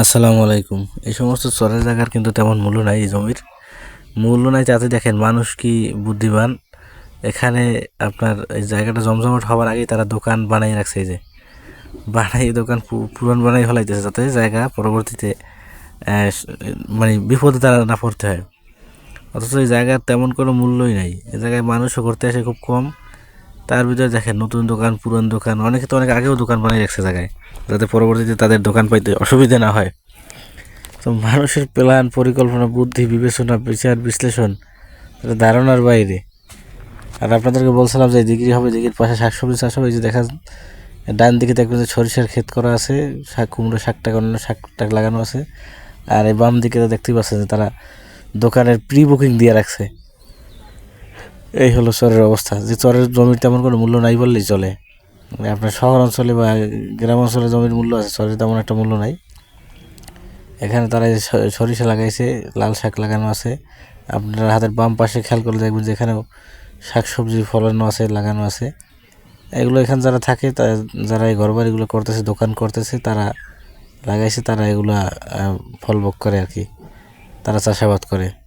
আসসালামু আলাইকুম। এই সমস্ত চরের জায়গার কিন্তু তেমন মূল্য নাই এই জমির। মূল্য নাই তাতে দেখেন মানুষ কি বুদ্ধিমান। এখানে আপনার এই জায়গাটা জমজমাট হওয়ার আগেই তারা দোকান বানাই রাখছে যে। বানাই, দোকান পু- পুরান বানাই ফেলাইতেছে যাতে জায়গা পরবর্তীতে মানে বিপদে তারা না পড়তে হয়। অথচ এই জায়গার তেমন কোনো মূল্যই নাই। এই জায়গায় মানুষও করতে আসে খুব কম। তার ভিতরে দেখেন, নতুন দোকান, পুরান দোকান, অনেকে তো অনেক আগেও দোকান বানিয়ে রাখছে জায়গায়। যাতে পরবর্তীতে তাদের দোকান পাইতে অসুবিধা না হয়। তো মানুষের প্ল্যান, পরিকল্পনা, বুদ্ধি, বিবেচনা, বিচার, বিশ্লেষণ, এটা ধারণার বাইরে। আর আপনাদেরকে বলছিলাম যে দিঘি হবে দিঘির পাশে শাকসবজি চাষ হবে যে দেখা ডান দিকে দেখবেন যে সরিষার ক্ষেত করা আছে, শাক কুমড়ো, শাক টাক অন্য শাক টাক লাগানো আছে। আর এই বাম দিকে তো দেখতেই পাচ্ছেন যে তারা দোকানের প্রি বুকিং দিয়ে রাখছে। এই হলো চরের অবস্থা। যে চরের জমির তেমন কোনো মূল্য নাই বললেই চলে। মানে আপনার শহর অঞ্চলে বা গ্রাম অঞ্চলে জমির মূল্য আছে চরের তেমন একটা মূল্য নাই। এখানে তারা সরিষা লাগাইছে লাল শাক লাগানো আছে। আপনার হাতের বাম পাশে খেয়াল করলে দেখবেন যে এখানেও শাক সবজি ফলানো আছে লাগানো আছে। এগুলো এখানে যারা থাকে যারা এই ঘর বাড়িগুলো করতেছে দোকান করতেছে তারা লাগাইছে তারা এগুলা আহ, ফল ভোগ করে আর কি। তারা চাষাবাদ করে।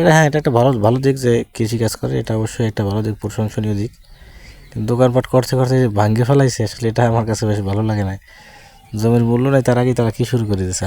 এটা হ্যাঁ এটা একটা ভালো ভালো দিক যে কৃষিকাজ করে, এটা অবশ্যই একটা ভালো দিক, প্রশংসনীয় দিক। কিন্তু দোকানপাট করতে করতে যে ভাঙ্গে ফেলাইছে, আসলে এটা আমার কাছে বেশ ভালো লাগে না জমির মূল্য নাই, তার আগে তারা কী শুরু করে দিয়েছে?